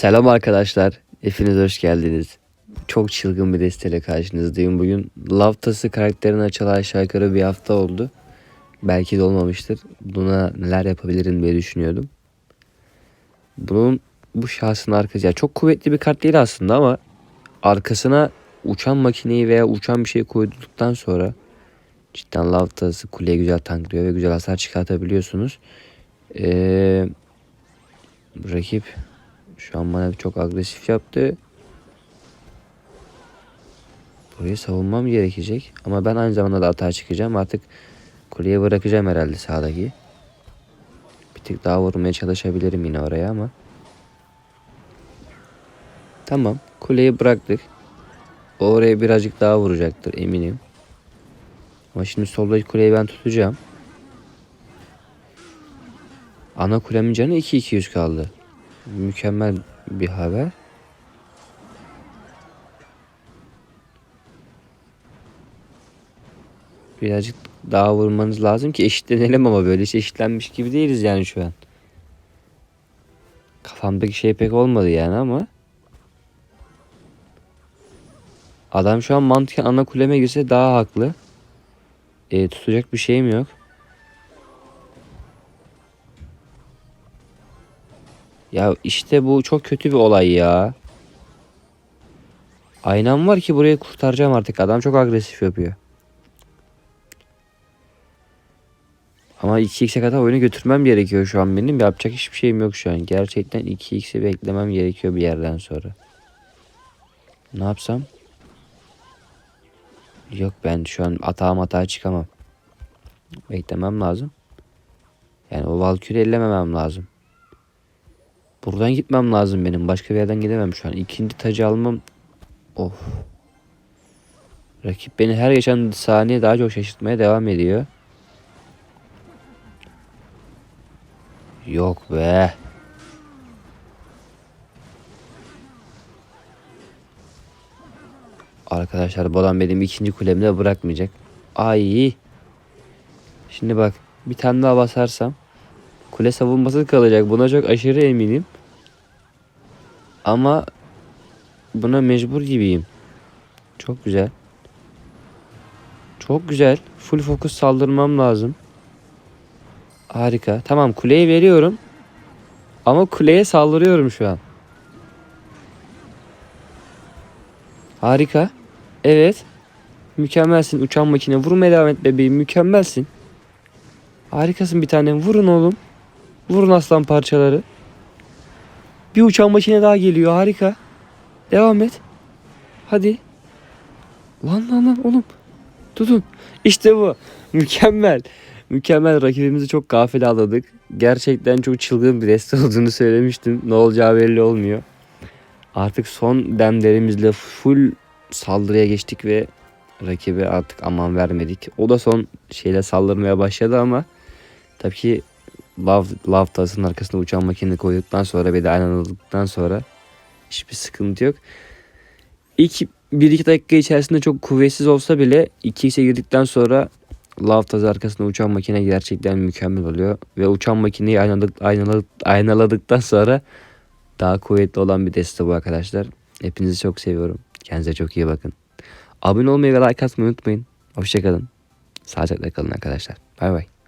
Selam arkadaşlar. Hepiniz hoş geldiniz. Çok çılgın bir desteyle karşınızdayım bugün. Laftası karakterin açılı aşağı yukarı bir hafta oldu. Belki de olmamıştır. Buna neler yapabilirim diye düşünüyordum. Bunun bu şahsın arkası ya çok kuvvetli bir kart değil aslında ama arkasına uçan makineyi veya uçan bir şey koyduktan sonra cidden laftası kuleye güzel tanklıyor ve güzel hasar çıkartabiliyorsunuz. Ee, rakip şu an bana çok agresif yaptı. Burayı savunmam gerekecek. Ama ben aynı zamanda da atağa çıkacağım. Artık kuleye bırakacağım herhalde sağdaki. Bir tık daha vurmaya çalışabilirim yine oraya ama. Tamam. Kuleyi bıraktık. O oraya birazcık daha vuracaktır eminim. Ama şimdi soldaki kuleyi ben tutacağım. Ana kulemin canı 2-200 kaldı. Mükemmel bir haber. Birazcık daha vurmanız lazım ki eşitlenelim ama böyle hiç eşitlenmiş gibi değiliz yani şu an. Kafamdaki şey pek olmadı yani ama. Adam şu an mantıken ana kuleme girse daha haklı. E, tutacak bir şeyim yok. Ya işte bu çok kötü bir olay ya. Aynam var ki burayı kurtaracağım artık. Adam çok agresif yapıyor. Ama 2x'e kadar oyunu götürmem gerekiyor şu an benim. Yapacak hiçbir şeyim yok şu an. Gerçekten 2x'i beklemem gerekiyor bir yerden sonra. Ne yapsam? Yok ben şu an atağa matağa çıkamam. Beklemem lazım. Yani o Valkyrie ellememem lazım. Buradan gitmem lazım benim. Başka bir yerden gidemem şu an. İkinci tacı almam. Of. Rakip beni her geçen saniye daha çok şaşırtmaya devam ediyor. Yok be. Arkadaşlar adam benim ikinci kulemde bırakmayacak. Ay. Şimdi bak bir tane daha basarsam kule savunması kalacak. Buna çok aşırı eminim. Ama buna mecbur gibiyim. Çok güzel. Çok güzel. Full fokus saldırmam lazım. Harika. Tamam kuleyi veriyorum. Ama kuleye saldırıyorum şu an. Harika. Evet. Mükemmelsin uçan makine. Vurmaya devam et bebeğim. Mükemmelsin. Harikasın bir tanem. Vurun oğlum. Vurun aslan parçaları. Bir uçan makine daha geliyor. Harika. Devam et. Hadi. Lan lan lan oğlum. Tutun. İşte bu. Mükemmel. Mükemmel rakibimizi çok gafil aldık. Gerçekten çok çılgın bir deste olduğunu söylemiştim. Ne olacağı belli olmuyor. Artık son demlerimizle full saldırıya geçtik ve rakibe artık aman vermedik. O da son şeyle saldırmaya başladı ama tabii ki Love, Love tasının arkasına uçan makine koyduktan sonra ve de aynen sonra hiçbir sıkıntı yok. İlk 1-2 dakika içerisinde çok kuvvetsiz olsa bile 2x'e girdikten sonra Love tazı arkasına uçan makine gerçekten mükemmel oluyor. Ve uçan makineyi aynaladık, aynaladık, aynaladıktan sonra daha kuvvetli olan bir deste bu arkadaşlar. Hepinizi çok seviyorum. Kendinize çok iyi bakın. Abone olmayı ve like atmayı unutmayın. Hoşçakalın. Sağlıcakla kalın arkadaşlar. Bay bay.